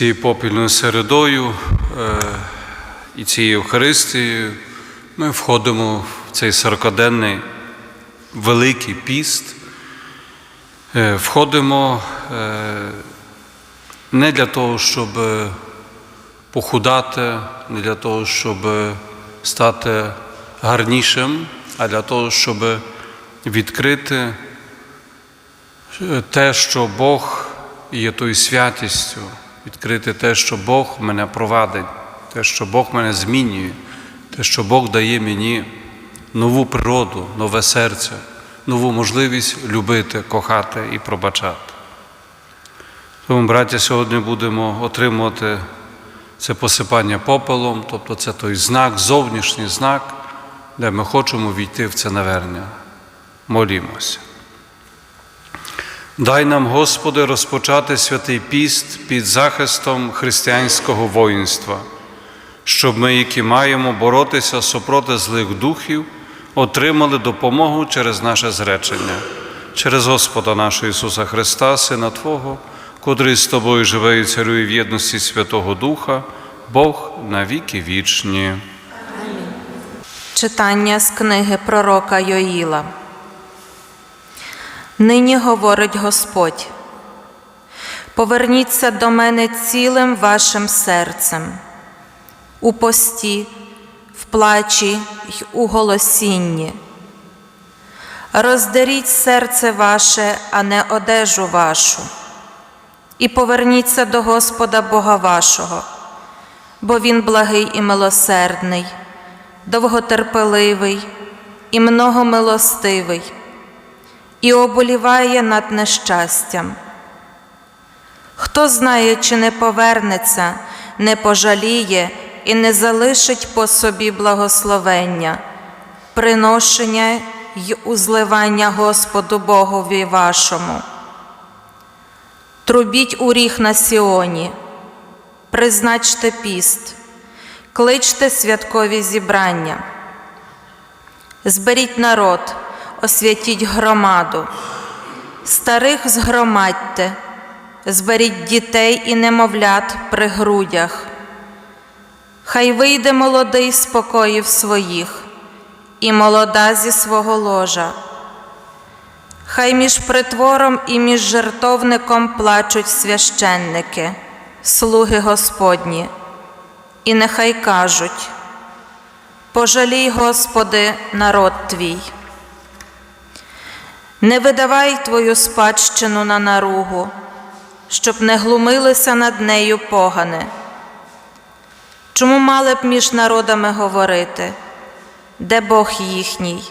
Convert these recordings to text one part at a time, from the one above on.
цією попільною середою е, і цією Євхаристією ми входимо в цей сорокаденний великий піст. Е, Входимо е, не для того, щоб похудати, не для того, щоб стати гарнішим, а для того, щоб відкрити те, що Бог є тою святістю, відкрити те, що Бог мене провадить, те, що Бог мене змінює, те, що Бог дає мені нову природу, нове серце, нову можливість любити, кохати і пробачати. Тому, браття, сьогодні будемо отримувати це посипання попелом, тобто це той знак, зовнішній знак, де ми хочемо війти в це навернення. Молімося. Дай нам, Господи, розпочати святий піст під захистом християнського воїнства, щоб ми, які маємо боротися супроти злих духів, отримали допомогу через наше зречення, через Господа нашого Ісуса Христа, Сина Твого, котрий з Тобою живе і царює в єдності Святого Духа, Бог на віки вічні. Читання з книги пророка Йоїла. Нині говорить Господь: поверніться до мене цілим вашим серцем, у пості, в плачі й у голосінні. Роздеріть серце ваше, а не одежу вашу, і поверніться до Господа Бога вашого, бо Він благий і милосердний довготерпеливий і многомилостивий, і оболіває над нещастям. Хто знає, чи не повернеться, не пожаліє і не залишить по собі благословення, приношення й узливання Господу Богові вашому. Трубіть у ріг на Сіоні, призначте піст кличте святкові зібрання, зберіть народ, освятіть громаду, старих згромадьте, зберіть дітей і немовлят при грудях. Хай вийде молодий з покоїв своїх, і молода зі свого ложа. Хай між притвором і між жертовником плачуть священники, слуги Господні і нехай кажуть: Пожалій, Господи, народ твій, не видавай твою спадщину на наругу, щоб не глумилися над нею погане. Чому мали б між народами говорити, де Бог їхній?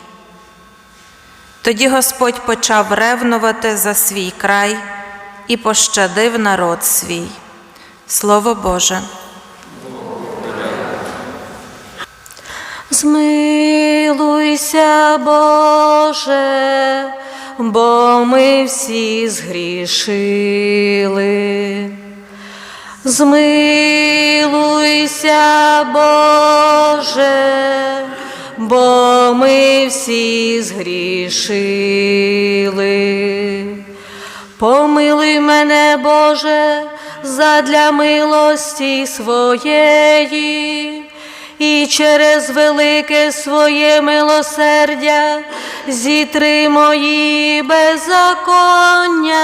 Тоді Господь почав ревнувати за свій край і пощадив народ свій. Слово Боже. Змилуйся, Боже, бо ми всі згрішили. Змилуйся, Боже, бо ми всі згрішили. Помилуй мене, Боже, задля милості своєї і через велике своє милосердя зітри мої беззаконня,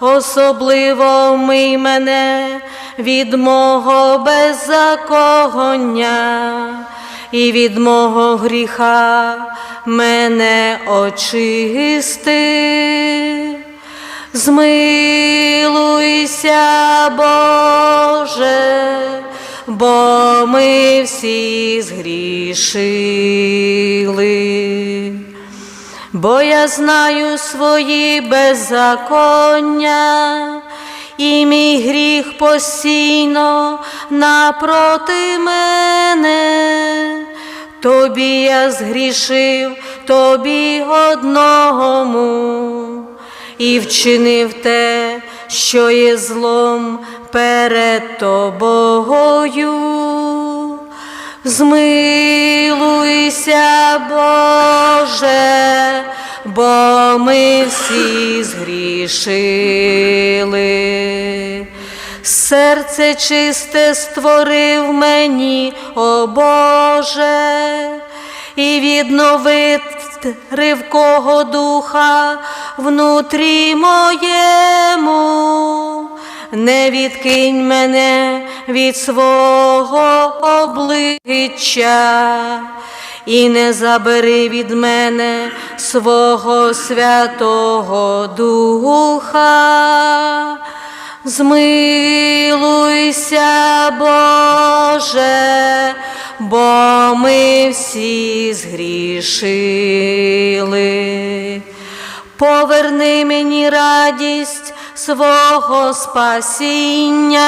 особливо мий мене від мого беззаконня і від мого гріха мене очисти. Змилуйся, Боже, бо ми всі згрішили, бо я знаю свої беззаконня, і мій гріх постійно напроти мене. Тобі я згрішив, тобі одному, і вчинив те, що є злом перед тобою. Змилуйся, Боже, бо ми всі згрішили. серце чисте створив мені, о Боже, і відновив ривкого духа внутрі моєму. Не відкинь мене від свого обличчя і не забери від мене свого Святого Духа. Змилуйся, Боже, бо ми всі згрішили. Поверни мені радість свого спасіння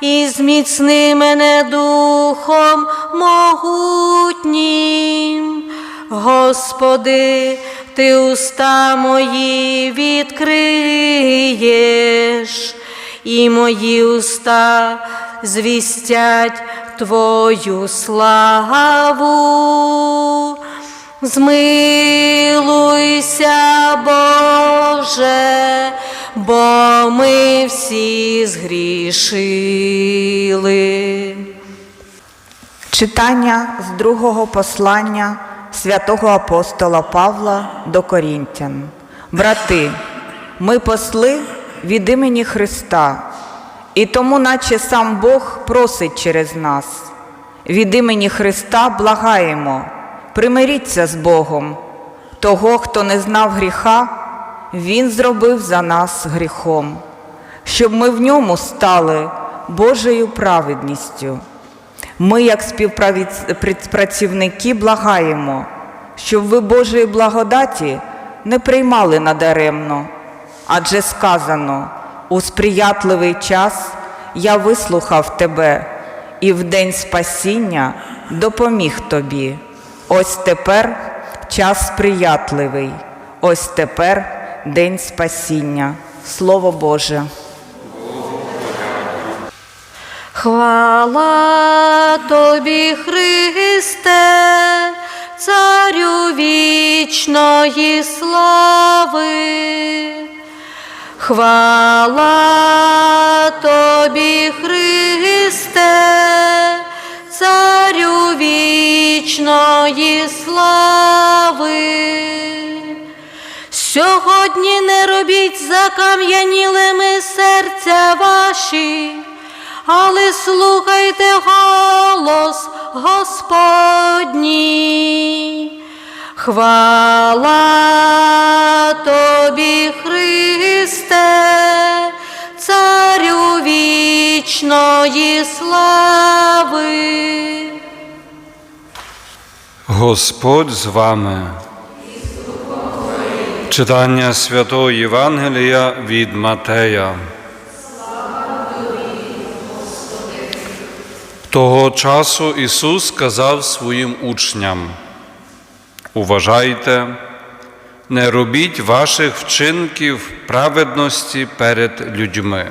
і зміцни мене духом могутнім. Господи, ти уста мої відкриєш, і мої уста звістять Твою славу. Змилуйся, Боже, бо ми всі згрішили. Читання з другого послання святого апостола Павла до Корінтян. Брати, ми посли від імені Христа, і тому, наче сам Бог просить через нас. Від імені Христа благаємо, примиріться з Богом. Того, хто не знав гріха, Він зробив за нас гріхом, щоб ми в ньому стали Божою праведністю. Ми, як співпрацівники, благаємо, щоб ви Божої благодаті не приймали надаремно, адже сказано, у сприятливий час я вислухав тебе і в день спасіння допоміг тобі. Ось тепер час сприятливий, ось тепер день спасіння. Слово Боже. Хвала тобі, Христе, царю вічної слави. Хвала тобі, Христе, царю вічної слави. Сьогодні не робіть закам'янілими серця ваші, але слухайте голос Господній. Хвала тобі, Христе, царю вічної слави. Господь з вами. Читання Святого Євангелія від Матея. Того часу Ісус сказав своїм учням: Уважайте, не робіть ваших вчинків праведності перед людьми,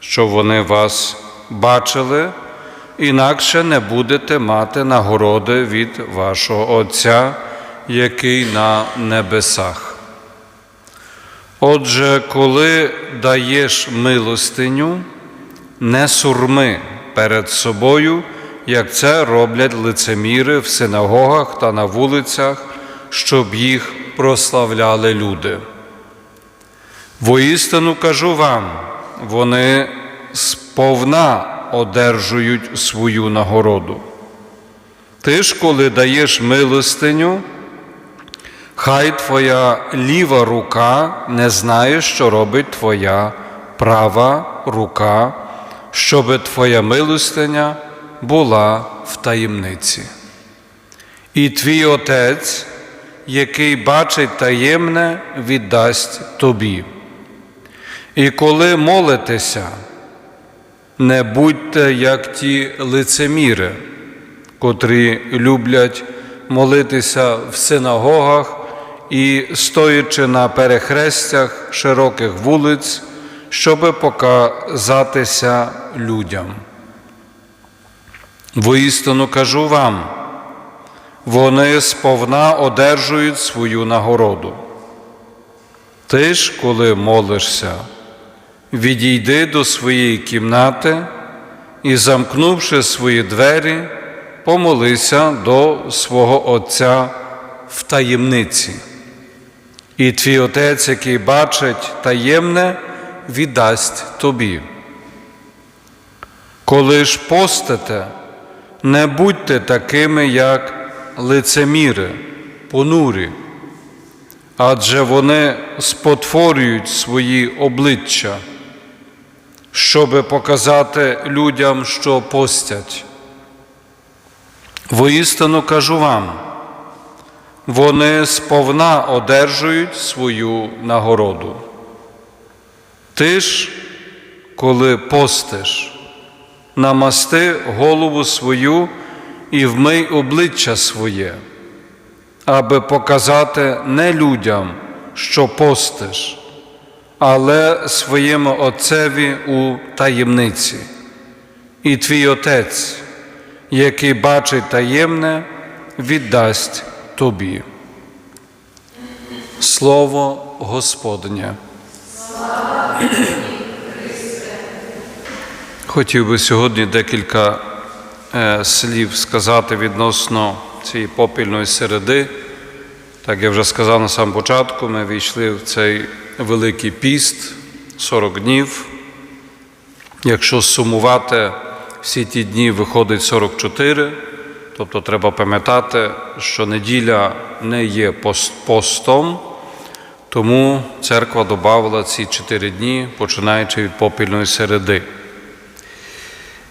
щоб вони вас бачили, інакше не будете мати нагороди від вашого Отця, який на небесах. Отже, коли даєш милостиню, не сурми перед собою, як це роблять лицеміри в синагогах та на вулицях, щоб їх прославляли люди. Воістину кажу вам, вони сповна одержують свою нагороду. Ти ж, коли даєш милостиню, хай твоя ліва рука не знає, що робить твоя права рука, щоби твоя милостиня була в таємниці. І твій Отець, який бачить таємне, віддасть тобі. І коли молитеся, не будьте як ті лицеміри, котрі люблять молитися в синагогах і стоячи на перехрестях широких вулиць, щоби показатися людям. Воістину кажу вам, вони сповна одержують свою нагороду. Ти ж, коли молишся, відійди до своєї кімнати і, замкнувши свої двері, помолися до свого Отця в таємниці. І твій Отець, який бачить таємне, віддасть тобі. Коли ж постите, не будьте такими, як лицеміри, понурі, адже вони спотворюють свої обличчя, щоби показати людям, що постять. Воістину кажу вам, вони сповна одержують свою нагороду. Ти ж, коли постиш, намасти голову свою і вмий обличчя своє, аби показати не людям, що постиш, але своєму Отцеві у таємниці. І твій Отець, який бачить таємне, віддасть тобі. Слово Господнє. Хотів би сьогодні декілька е, слів сказати відносно цієї попільної середи. Так я вже сказав на самому початку, ми війшли в цей Великий піст 40 днів. Якщо сумувати всі ті дні, виходить 44, тобто треба пам'ятати, що неділя не є пост- постом, тому церква додавала ці 4 дні, починаючи від попільної середи.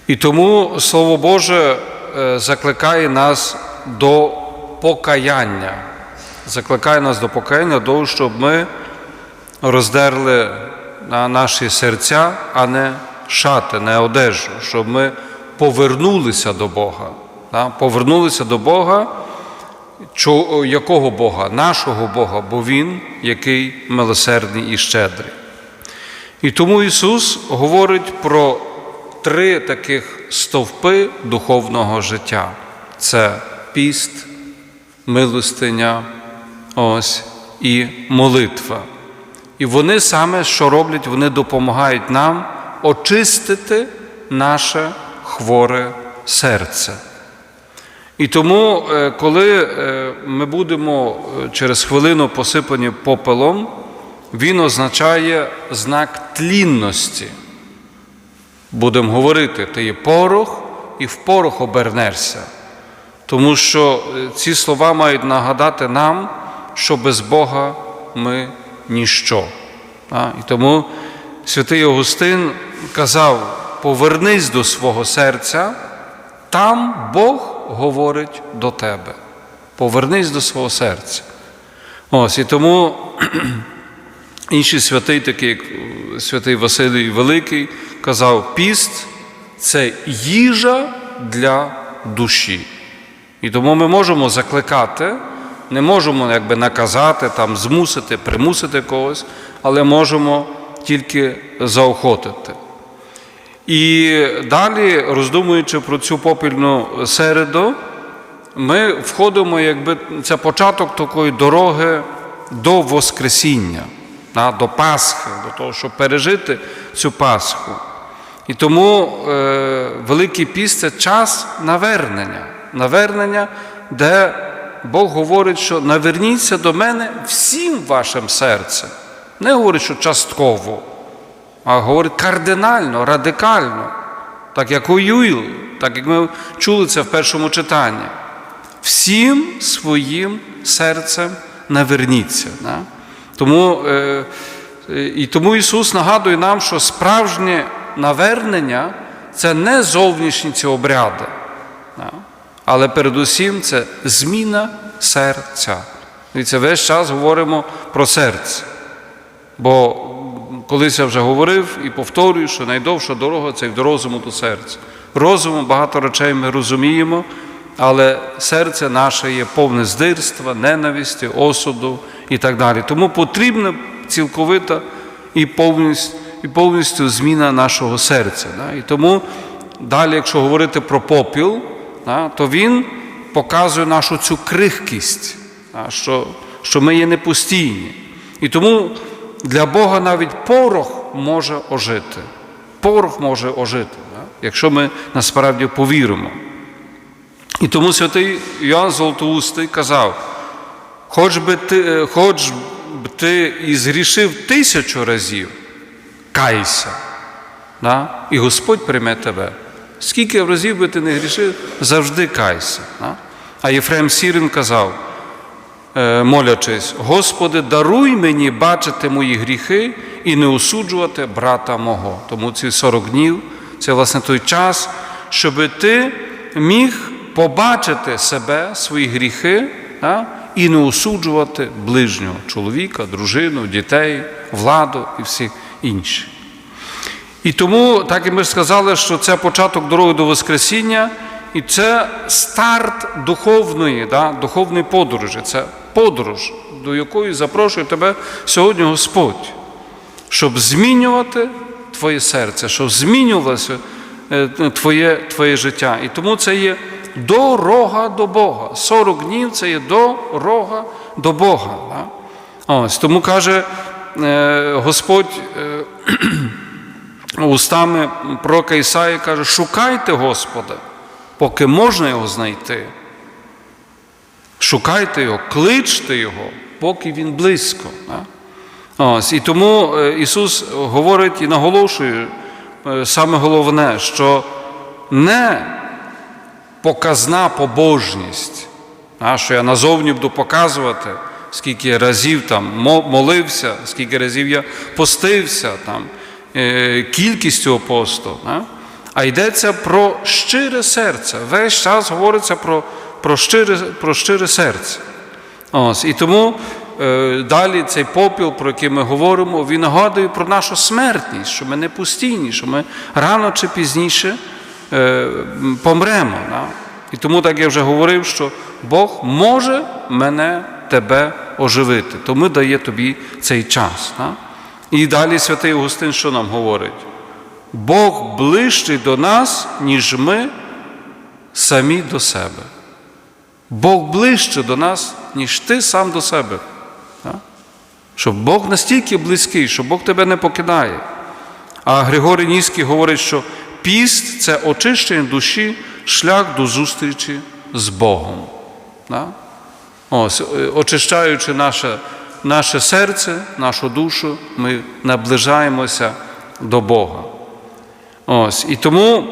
І тому Слово Боже е, закликає нас до покаяння, закликає нас до покаяння, до щоб ми роздерли на наші серця, а не шати, не одежу, щоб ми повернулися до Бога. Повернулися до Бога, якого Бога? Нашого Бога, бо Він, який милосердний і щедрий. І тому Ісус говорить про три таких стовпи духовного життя: це піст, милостиня, ось і молитва. І вони саме що роблять, вони допомагають нам очистити наше хворе серце. І тому, е, коли е, ми будемо е, через хвилину посипані попелом, він означає знак тлінності. Будемо говорити, ти є порох і в порох обернешся. Тому що ці слова мають нагадати нам, що без Бога ми ніщо. І тому святий Августин казав: повернись до свого серця, там Бог говорить до тебе. Повернись до свого серця. Ось і тому інший святий, такий як е, святий Василій Великий, казав: піст це їжа для душі. І тому ми можемо закликати, не можемо якби наказати, там, змусити, примусити когось, але можемо тільки заохотити. І далі, роздумуючи про цю попільну середу, ми входимо, якби це початок такої дороги до Воскресіння, до Пасхи, до того, щоб пережити цю Пасху. І тому е, Великий піст це час навернення, навернення, де Бог говорить, що наверніться до мене всім вашим серцем. Не говорить, що частково, а говорить кардинально, радикально, так як Юїл, так як ми чули це в першому читанні. Всім своїм серцем наверніться. Да? Тому, е, е, і тому Ісус нагадує нам, що справжнє навернення це не зовнішні ці обряди, да? але передусім це зміна серця. І це весь час говоримо про серце. Бо колись я вже говорив і повторюю, що найдовша дорога це в розуму до серця. Розумом багато речей ми розуміємо, але серце наше є повне здирства, ненависті, осуду і так далі. Тому потрібна цілковита і повністю, і повністю зміна нашого серця. І тому далі, якщо говорити про попіл, то він показує нашу цю крихкість, що ми є непостійні. І тому для Бога навіть порох може ожити. Порох може ожити, якщо ми насправді повіримо. І тому святий Йоанн Золотоустий казав, хоч би ти, е, хоч б ти і згрішив тисячу разів, кайся, да? і Господь прийме тебе. Скільки разів би ти не грішив, завжди кайся. Да? А Єфрем Сірин казав, молячись, Господи, даруй мені бачити мої гріхи і не осуджувати брата мого. Тому ці 40 днів це власне той час, щоб ти міг побачити себе, свої гріхи да, і не осуджувати ближнього чоловіка, дружину, дітей, владу і всіх інших. І тому, так і ми сказали, що це початок дороги до Воскресіння, і це старт духовної, да, духовної подорожі. Це подорож, до якої запрошує тебе сьогодні Господь, щоб змінювати твоє серце, щоб змінювалося е, твоє, твоє життя. І тому це є дорога до Бога. 40 днів це є дорога до Бога. Да? Ось, тому каже е, Господь. е, устами пророка Ісаї каже, шукайте Господа, поки можна його знайти. Шукайте його, кличте його, поки він близько. Ось, і тому е, Ісус говорить і наголошує е, саме головне, що не показна побожність, що я назовні буду показувати, скільки разів там молився, скільки разів я постився, там, е, кількість посту. А йдеться про щире серце. Весь час говориться про, про, щире, про щире серце. Ось, і тому е, далі цей попіл, про який ми говоримо, він нагадує про нашу смертність, що ми не постійні, що ми рано чи пізніше е, помремо. Да? І тому, так я вже говорив, що Бог може мене, тебе оживити, тому дає тобі цей час. Да? І далі святий Августин що нам говорить? Бог ближчий до нас, ніж ми самі до себе. Бог ближче до нас, ніж ти сам до себе. Щоб Бог настільки близький, що Бог тебе не покидає. А Григорій Ніський говорить, що піст це очищення душі, шлях до зустрічі з Богом. Ось, е, очищаючи наше, наше серце, нашу душу, ми наближаємося до Бога. Ось, і тому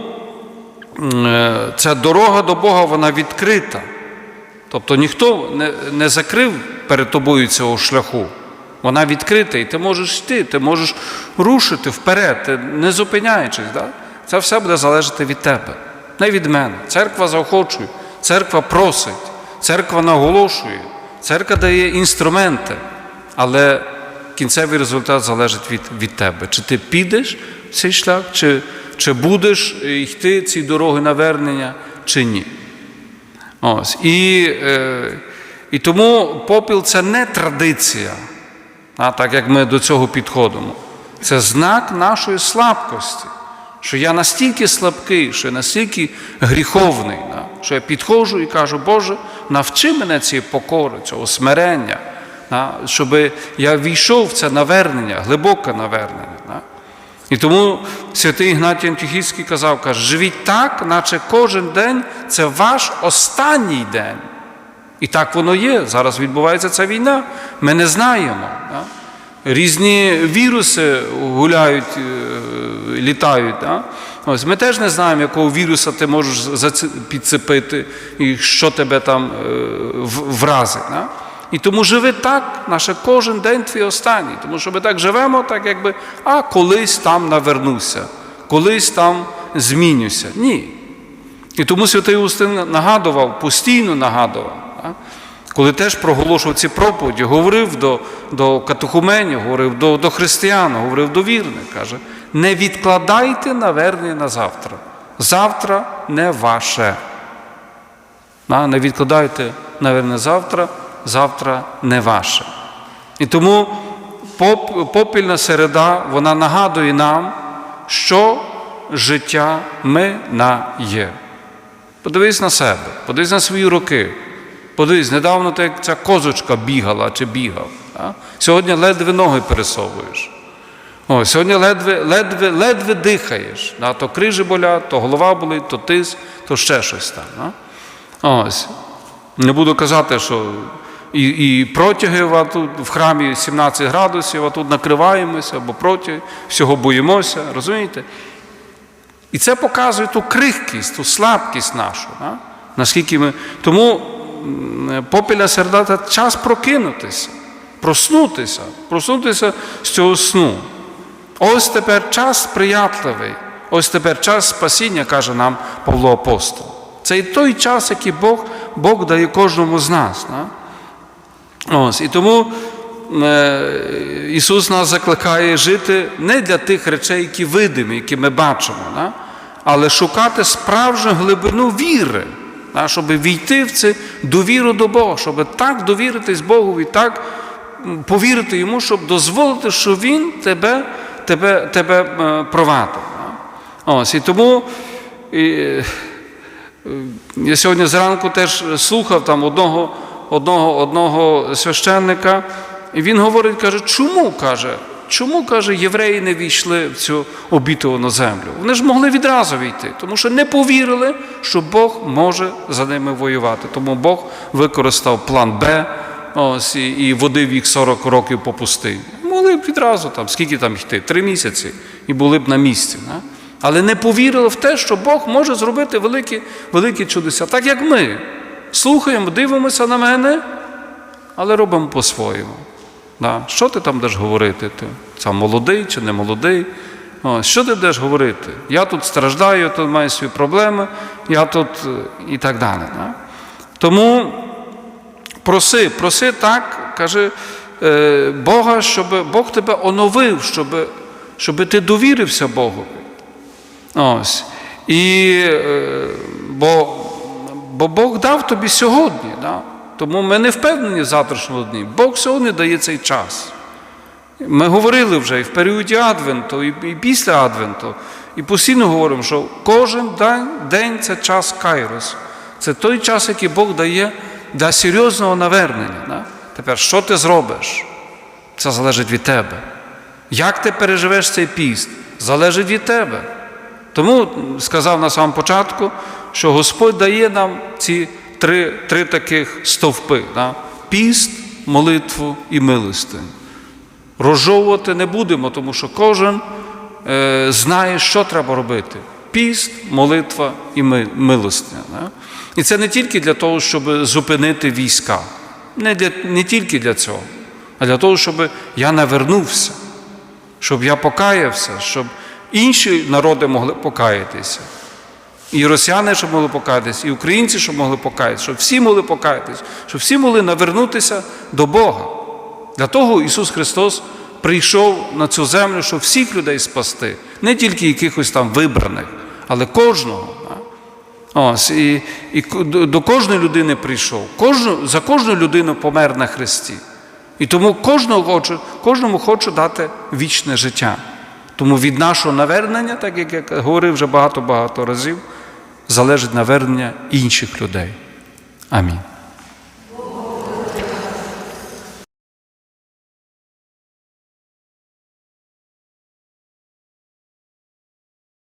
е, ця дорога до Бога вона відкрита. Тобто ніхто не, не закрив перед тобою цього шляху. Вона відкрита, і ти можеш йти, ти можеш рушити вперед, не зупиняючись. Да? Це все буде залежати від тебе, не від мене. Церква заохочує, церква просить, церква наголошує, церква дає інструменти, але кінцевий результат залежить від, від тебе. Чи ти підеш в цей шлях, чи, чи будеш йти ці дороги навернення, чи ні. Ось. І, е, і тому попіл це не традиція, а, так як ми до цього підходимо. Це знак нашої слабкості, що я настільки слабкий, що я настільки гріховний, що я підходжу і кажу, Боже, навчи мене цієї покори, цього смирення, щоб я війшов в це навернення, глибоке навернення. І тому святий Ігнатій Антюхійський казав, каже, живіть так, наче кожен день це ваш останній день. І так воно є. Зараз відбувається ця війна. Ми не знаємо. Да? Різні віруси гуляють, е, літають. Да? Ось ми теж не знаємо, якого віруса ти можеш підцепити і що тебе там е, вразить. Да? І тому живи так, наше кожен день твій останній. Тому що ми так живемо, так якби, а колись там навернуся, колись там змінюся. Ні. І тому святий Устин нагадував, постійно нагадував, коли теж проголошував ці проповіді, говорив до, до катехуменів, говорив до, до християн, говорив до вірних, каже, не відкладайте навернення на завтра. Завтра не ваше. Не відкладайте, наверне, завтра, завтра не ваше. І тому попільна середа, вона нагадує нам, що життя ми на є. Подивись на себе, подивись на свої роки. Подивись, недавно ти як ця козочка бігала чи бігав. А? Сьогодні ледве ноги пересовуєш. О, сьогодні ледве, ледве, ледве дихаєш. Да? То крижі болять, то голова болить, то тиск, то ще щось там. Да? Ось. Не буду казати, що і, і протяги тут в храмі 17 градусів, а тут накриваємося, або протяги, всього боїмося, розумієте? І це показує ту крихкість, ту слабкість нашу. Да? Наскільки ми... Тому м, попіля сердата час прокинутися, проснутися, проснутися з цього сну. Ось тепер час сприятливий, ось тепер час спасіння, каже нам Павло Апостол. Це і той час, який Бог, Бог дає кожному з нас. Да? Ось, і тому е, Ісус нас закликає жити не для тих речей, які видимі, які ми бачимо, да? але шукати справжню глибину віри, да? щоб війти в цю довіру до Бога, щоб так довіритись Богові, так повірити Йому, щоб дозволити, що Він тебе, тебе, тебе е, провадив. Да? Ось, і тому. І, я сьогодні зранку теж слухав там одного, одного, одного священника, і він говорить, каже, чому каже, чому каже, євреї не війшли в цю обітовану землю? Вони ж могли відразу війти, тому що не повірили, що Бог може за ними воювати. Тому Бог використав план Б ось, і, водив їх 40 років по пустині. Могли б відразу там, скільки там йти? Три місяці, і були б на місці. Да? Але не повірили в те, що Бог може зробити великі, великі чудеса. Так як ми слухаємо, дивимося на мене, але робимо по-своєму. Да. Що ти там будеш говорити? Ти сам молодий чи не молодий? О, що ти будеш говорити? Я тут страждаю, я тут маю свої проблеми, я тут е, і так далі. Да? Тому проси, проси так, каже Бога, щоб Бог тебе оновив, щоб, щоб ти довірився Богові. Ось. І, е, бо, бо Бог дав тобі сьогодні. Да? Тому ми не впевнені в завтрашньому дні. Бог сьогодні дає цей час. Ми говорили вже і в періоді Адвенту, і, після Адвенту, і постійно говоримо, що кожен день, день це час Кайрос. Це той час, який Бог дає для серйозного навернення. Да? Тепер, що ти зробиш? Це залежить від тебе. Як ти переживеш цей піст, залежить від тебе. Тому сказав на самому початку, що Господь дає нам ці три, три таких стовпи: да? піст, молитву і милостинь. Розжовувати не будемо, тому що кожен е, знає, що треба робити: піст, молитва і ми, милостиня. Да? І це не тільки для того, щоб зупинити війська, не, для, не тільки для цього, а для того, щоб я навернувся, щоб я покаявся, щоб інші народи могли покаятися. І росіяни, щоб могли покаятися, і українці, щоб могли покаятися, щоб всі могли покаятися, щоб всі могли навернутися до Бога. Для того Ісус Христос прийшов на цю землю, щоб всіх людей спасти, не тільки якихось там вибраних, але кожного. Ось, і, і до до кожної людини прийшов, кожну, за кожну людину помер на Христі. І тому кожного хочу, кожному хочу дати вічне життя. Тому від нашого навернення, так як я говорив вже багато-багато разів, залежить навернення інших людей. Амінь.